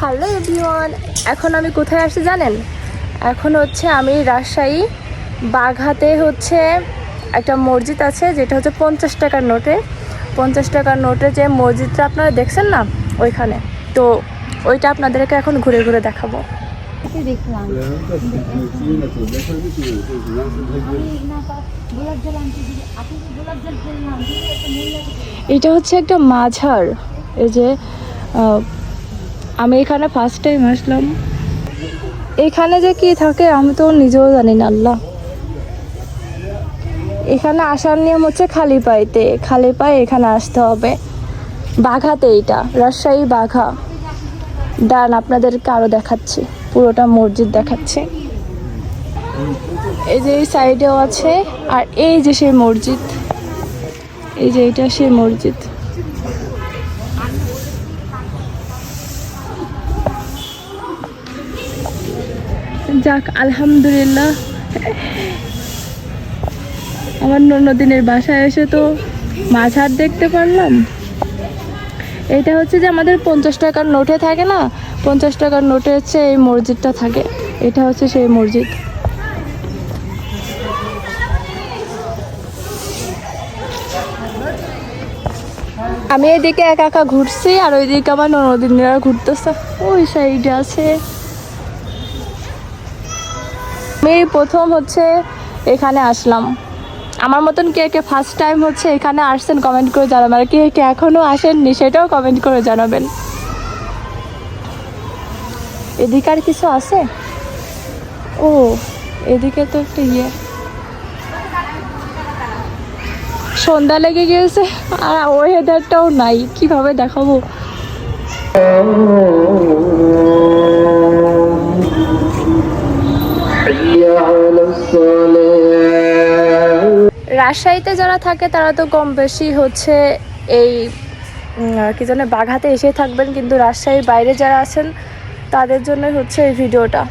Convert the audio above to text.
Hello everyone এখন আমি কোথায় আসছি জানেন? এখন হচ্ছে আমি রাজশাহী বাঘাতে হচ্ছে একটা মসজিদ আছে, যেটা হচ্ছে পঞ্চাশ টাকার নোটে। পঞ্চাশ টাকার নোটে যে মসজিদটা আপনারা দেখছেন না, ওইখানে। তো ওইটা আপনাদেরকে এখন ঘুরে ঘুরে দেখাবো। দেখলাম এটা হচ্ছে একটা মাঝার, এই যে আমি এখানে ফার্স্ট টাইম আসলাম। এখানে যে কি থাকে, আমি তো নিজেও জানি না, আল্লাহ। এখানে আসার নিয়ম হচ্ছে খালি পাইতে। খালি পায়ে এখানে আসতে হবে। বাঘাতে এইটা, রাজশাহী বাঘা। ডান, আপনাদেরকে আরও দেখাচ্ছি। পুরোটা মসজিদ দেখাচ্ছে। এই যে এই সাইডেও আছে, আর এই যে সেই মসজিদ। এই যে এটা সেই মসজিদ। যাক, আলহামদুলিল্লাহ। আমার নদিনের বাসায় এসে তো মাঝার দেখতে পারলাম। এটা হচ্ছে যে আমাদের পঞ্চাশ টাকার নোটে থাকে না? পঞ্চাশ টাকার নোটে হচ্ছে এই মসজিদটা থাকে। এটা হচ্ছে সেই মসজিদ। আমি এদিকে একা একা ঘুরছি আর ওইদিকে আমার ননদিনীরা ঘুরতেছে। ওই সাইডে আছে। এই প্রথম হচ্ছে এখানে আসলাম। আমার মতন কে কে ফার্স্ট টাইম হচ্ছে এখানে আসছেন কমেন্ট করে জানাবেন। আর কে কে এখনও আসেননি সেটাও কমেন্ট করে জানাবেন। এদিকে আর কিছু আছে? ও, এদিকে তো একটা ইয়ে। সন্ধ্যা লেগে গিয়েছে, আর ওয়েদারটাও নাই, কীভাবে দেখাবো? রাজশাহীতে যারা থাকে, তারা তো কম বেশি হচ্ছে এই কি জানে, বাঘাতে এসে থাকবেন। কিন্তু রাজশাহীর বাইরে যারা আছেন, তাদের জন্য হচ্ছে এই ভিডিওটা।